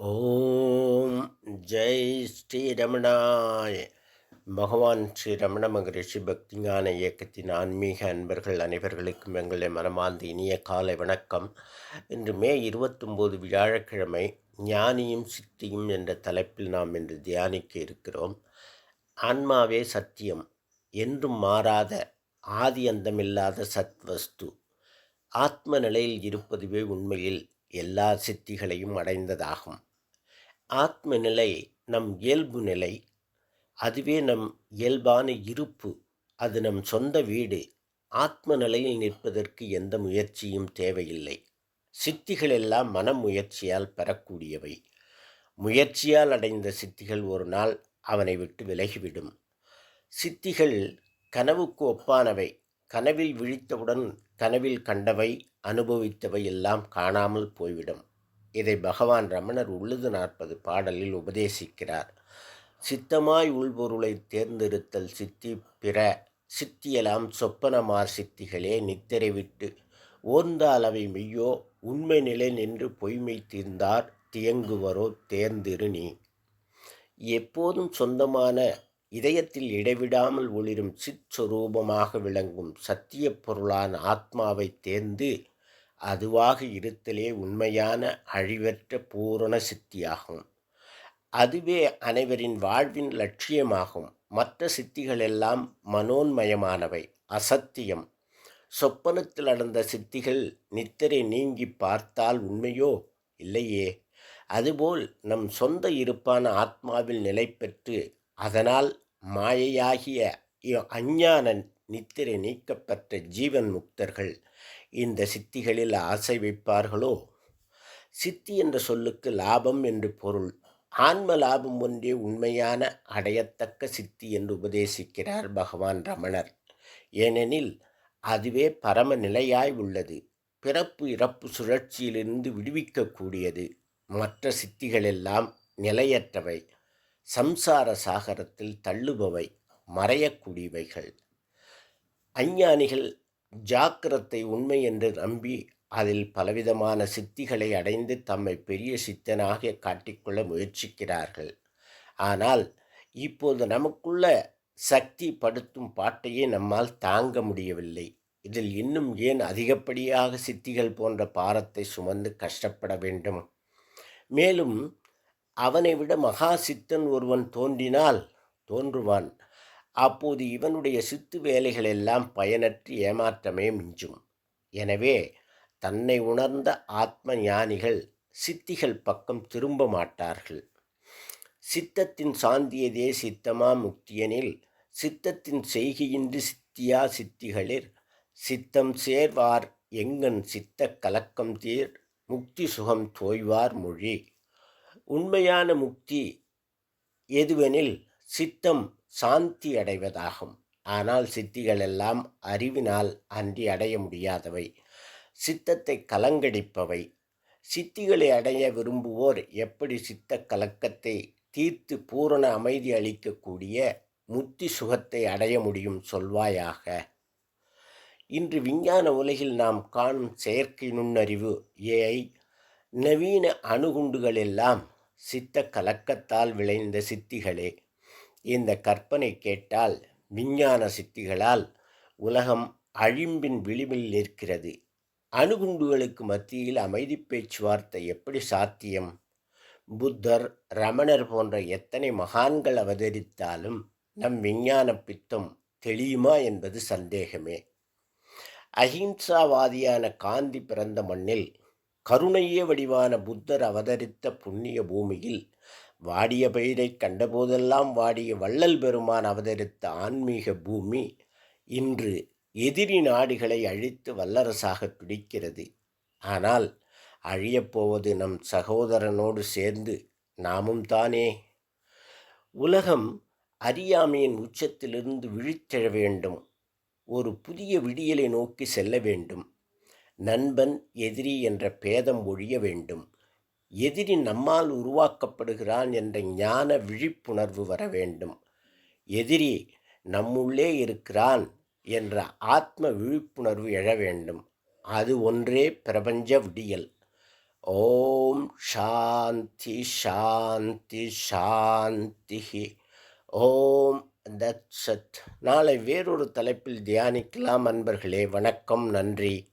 ஓம் ஜெய் ஸ்ரீ ரமணாய். பகவான் ஸ்ரீ ரமண மகரிஷி பக்திஞான இயக்கத்தின் ஆன்மீக அன்பர்கள் அனைவர்களுக்கும் எங்களை மனமார்ந்த இனிய காலை வணக்கம். இன்று மே இருபத்தொம்போது வியாழக்கிழமை ஞானியும் சித்தியும் என்ற தலைப்பில் நாம் இன்று தியானிக்க இருக்கிறோம். ஆன்மாவே சத்தியம் என்றும் மாறாத ஆதி அந்தமில்லாத சத்வஸ்து. ஆத்ம நிலையில் இருப்பதுவே உண்மையில் எல்லா சித்திகளையும் அடைந்ததாகும். ஆத்ம நிலை நம் இயல்பு நிலை அதுவே நம் இயல்பான இருப்பு அது நம் சொந்த வீடு. ஆத்ம நிலையில் நிற்பதற்கு எந்த முயற்சியும் தேவையில்லை. சித்திகள் எல்லாம் மன முயற்சியால் பெறக்கூடியவை. முயற்சியால் அடைந்த சித்திகள் ஒரு நாள் அவனை விட்டு விலகிவிடும். சித்திகள் கனவுக்கு ஒப்பானவை. கனவில் விழித்தவுடன் கனவில் கண்டவை அனுபவித்தவை எல்லாம் காணாமல் போய்விடும். இதை பகவான் ரமணர் உள்ளது நாற்பது பாடலில் உபதேசிக்கிறார். சித்தமாய் உள்பொருளை தேர்ந்தெடுத்தல் சித்தி பிற சித்தியலாம் சொப்பனமார் சித்திகளே நித்திரை விட்டு ஓர்ந்தால் அவை மெய்யோ உண்மை நிலை நின்று பொய்மை தீர்ந்தார் தியங்குவரோ தேர்ந்திரு நீ. எப்போதும் சொந்தமான இதயத்தில் இடைவிடாமல் ஒளிரும் சிற்சொரூபமாக விளங்கும் சத்திய பொருளான ஆத்மாவை தேர்ந்து அதுவாக இருத்தலே உண்மையான அழிவற்ற பூரண சித்தியாகும். அதுவே அனைவரின் வாழ்வின் லட்சியமாகும். மற்ற சித்திகளெல்லாம் மனோன்மயமானவை அசத்தியம். சொப்பனத்தில் அடர்ந்த சித்திகள் நித்திரை நீங்கி பார்த்தால் உண்மையோ இல்லையே? அதுபோல் நம் சொந்த இருப்பான ஆத்மாவில் நிலை பெற்று அதனால் மாயையாகிய அஞ்ஞான நித்திரை நீக்கப்பட்ட ஜீவன் முக்தர்கள் இந்த சித்திகளில் ஆசை வைப்பார்களோ? சித்தி என்ற சொல்லுக்கு லாபம் என்று பொருள். ஆன்ம லாபம் ஒன்றே உண்மையான அடையத்தக்க சித்தி என்று உபதேசிக்கிறார் பகவான் ரமணர். ஏனெனில் அதுவே பரம நிலையாய் உள்ளது. பிறப்பு இறப்பு சுழற்சியிலிருந்து விடுவிக்கக்கூடியது. மற்ற சித்திகளெல்லாம் நிலையற்றவை. சம்சார சாகரத்தில் தள்ளுபவை மறையக்கூடியவைகள். அஞ்ஞானிகள் ஜாக்கிரத்தை உண்மை என்று நம்பி அதில் பலவிதமான சித்திகளை அடைந்து தம்மை பெரிய சித்தனாக காட்டிக்கொள்ள முயற்சிக்கிறார்கள். ஆனால் இப்போது நமக்குள்ள சக்தி படுத்தும் பாட்டையே நம்மால் தாங்க முடியவில்லை. இதில் இன்னும் ஏன் அதிகப்படியாக சித்திகள் போன்ற பாரத்தை சுமந்து கஷ்டப்பட வேண்டும்? மேலும் அவனை விட மகா சித்தன் ஒருவன் தோன்றினால் தோன்றுவான். அப்போது இவனுடைய சித்து வேலைகள் எல்லாம் பயனற்று ஏமாற்றமே மிஞ்சும். எனவே தன்னை உணர்ந்த ஆத்ம ஞானிகள் சித்திகள் பக்கம் திரும்ப மாட்டார்கள். சித்தத்தின் சாந்தியதே சித்தமா முக்தியனில் சித்தத்தின் செய்கையின்றி சித்தியா சித்திகளிர் சித்தம் சேர்வார் எங்கன் சித்த கலக்கம் தீர் முக்தி சுகம் தோய்வார் மொழி. உண்மையான முக்தி எதுவெனில் சித்தம் சாந்தி அடைவதாகும். ஆனால் சித்திகள் எல்லாம் அறிவினால் அன்றி அடைய முடியாதவை. சித்தத்தை கலங்கடிப்பவை. சித்திகளை அடைய விரும்புவோர் எப்படி சித்த கலக்கத்தை தீர்த்து பூரண அமைதி அளிக்கக்கூடிய முத்தி சுகத்தை அடைய முடியும் சொல்வாயாக. இன்று விஞ்ஞான உலகில் நாம் காணும் செயற்கை நுண்ணறிவு ஏஐ நவீன அணுகுண்டுகள் எல்லாம் சித்த கலக்கத்தால் விளைந்த சித்திகளே. இந்த கற்பனை கேட்டால் விஞ்ஞான சித்திகளால் உலகம் அழிம்பின் விளிம்பில் நிற்கிறது. அணுகுண்டுகளுக்கு மத்தியில் அமைதி பேச்சுவார்த்தை எப்படி சாத்தியம்? புத்தர் ரமணர் போன்ற எத்தனை மகான்கள் அவதரித்தாலும் நம் விஞ்ஞான பித்தம் தெளியுமா என்பது சந்தேகமே. அஹிம்சாவாதியான காந்தி பிறந்த மண்ணில் கருணையே வடிவான புத்தர் அவதரித்த புண்ணிய பூமியில் வாடிய பயிரை கண்டபோதெல்லாம் வாடிய வள்ளல் பெருமான் அவதரித்த ஆன்மீக பூமி இன்று எதிரி நாடுகளை அழித்து வல்லரசாக துடிக்கிறது ஆனால் அழியப்போவது நம் சகோதரனோடு சேர்ந்து நாமும் தானே. உலகம் அறியாமையின் உச்சத்திலிருந்து விழித்தெழ வேண்டும். ஒரு புதிய விடியலை நோக்கி செல்ல வேண்டும். நண்பன் எதிரி என்ற பேதம் ஒழிய வேண்டும். எதிரி நம்மால் உருவாக்கப்படுகிறான் என்ற ஞான விழிப்புணர்வு வர வேண்டும். எதிரி நம்முள்ளே இருக்கிறான் என்ற ஆத்ம விழிப்புணர்வு எழ வேண்டும். அது ஒன்றே பிரபஞ்ச விடியல். ஓம் சாந்தி சாந்தி சாந்தி ஓம் தத் சத் நாளை வேறொரு தலைப்பில் தியானிக்கலாம் அன்பர்களே. வணக்கம் நன்றி.